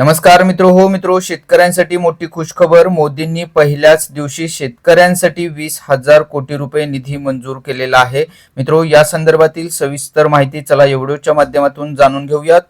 नमस्कार मित्र हो मित्र शेतकऱ्यांसाठी मोठी खुशखबर. मोदींनी पहिल्याच दिवशी शेतकऱ्यांसाठी वीस हजार कोटी रुपये निधी मंजूर केलेला आहे. मित्र या संदर्भातील सविस्तर माहिती चला एवढ्याच्या माध्यमातून जाणून घेऊयात.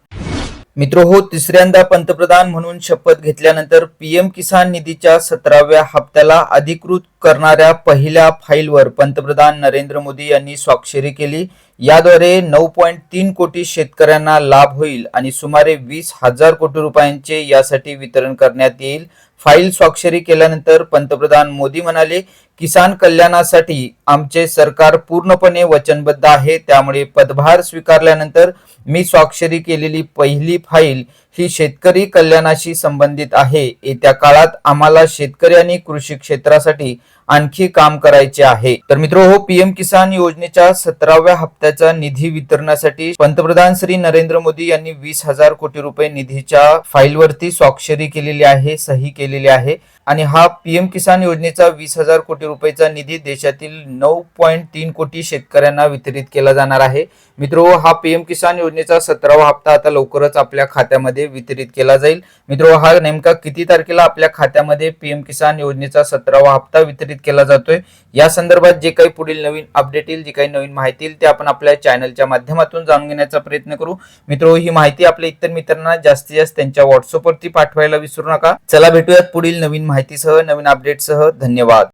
मित्र हो तिसऱ्यांदा पंतप्रधान म्हणून शपथ घेतल्यानंतर पीएम किसान निधीच्या सतराव्या हप्त्याला अधिकृत करणाऱ्या पहिल्या फाईलवर पंतप्रधान नरेंद्र मोदी यांनी स्वाक्षरी केली. याद्वारे नऊ पॉईंट तीन कोटी शेतकऱ्यांना लाभ होईल आणि सुमारे वीस हजार कोटी रुपयांचे यासाठी वितरण करण्यात येईल. फाईल स्वाक्षरी केल्यानंतर पंतप्रधान मोदी म्हणाले किसान कल्याणासाठी आमचे सरकार पूर्णपणे वचनबद्ध आहे. त्यामुळे पदभार स्वीकारल्यानंतर मी स्वाक्षरी केलेली पहिली फाईल ही शेतकरी कल्याणाशी संबंधित आहे. येत्या काळात आम्हाला शेतकरी आणि कृषी क्षेत्रासाठी आणखी काम करायचे आहे. तर मित्र हो पीएम किसान योजनेच्या सतराव्या हप्त्याचा निधी वितरणासाठी पंतप्रधान श्री नरेंद्र मोदी यांनी वीस हजार कोटी रुपये निधीच्या फाईलवरती स्वाक्षरी केलेली आहे सही केलेली आहे. आणि हा पीएम किसान योजनेचा वीस हजार कोटी रुपयेचा निधी देशातील नऊ पॉईंट तीन कोटी शेतकऱ्यांना वितरित केला जाणार आहे. मित्रो हो, हा पीएम किसान योजनेचा सतरावा हप्ता आता लवकरच आपल्या खात्यामध्ये खात्यामध्ये वितरित केला जाईल. मित्रो हा नेमका किती तारखेला आपल्या खात्यामध्ये पीएम किसान योजनेचा सतरावा हप्ता वितरित केला जातोय? या संदर्भात जे काही पुढील नवीन अपडेट येईल जी काही नवीन माहिती येईल ते आपण आपल्या चॅनलच्या माध्यमातून जाणून घेण्याचा प्रयत्न करू. मित्रो ही माहिती आपल्या इतर मित्रांना जास्तीत जास्त त्यांच्या व्हॉट्सअपवरती पाठवायला विसरू नका. चला भेटूयात पुढील नवीन माहितीसह नवीन अपडेटसह धन्यवाद.